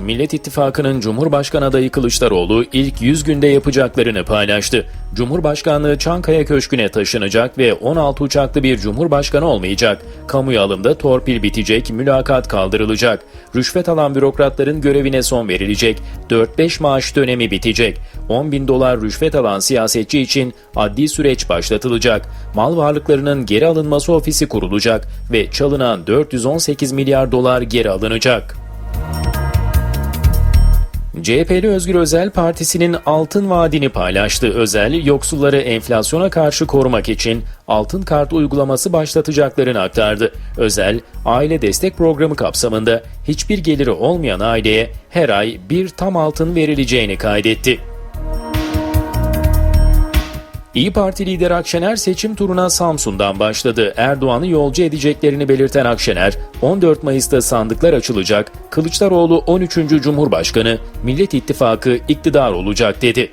Millet İttifakı'nın Cumhurbaşkanı adayı Kılıçdaroğlu ilk 100 günde yapacaklarını paylaştı. Cumhurbaşkanlığı Çankaya Köşkü'ne taşınacak ve 16 uçaklı bir cumhurbaşkanı olmayacak. Kamuya alımda torpil bitecek, mülakat kaldırılacak. Rüşvet alan bürokratların görevine son verilecek. 4-5 maaş dönemi bitecek. 10 bin dolar rüşvet alan siyasetçi için adli süreç başlatılacak. Mal varlıklarının geri alınması ofisi kurulacak ve çalınan 418 milyar dolar geri alınacak. CHP'li Özgür Özel Partisi'nin altın vaadini paylaştı. Özel, yoksulları enflasyona karşı korumak için altın kart uygulaması başlatacaklarını aktardı. Özel, aile destek programı kapsamında hiçbir geliri olmayan aileye her ay bir tam altın verileceğini kaydetti. İyi Parti lideri Akşener seçim turuna Samsun'dan başladı. Erdoğan'ı yolcu edeceklerini belirten Akşener, 14 Mayıs'ta sandıklar açılacak, Kılıçdaroğlu 13. Cumhurbaşkanı, Millet İttifakı iktidar olacak dedi.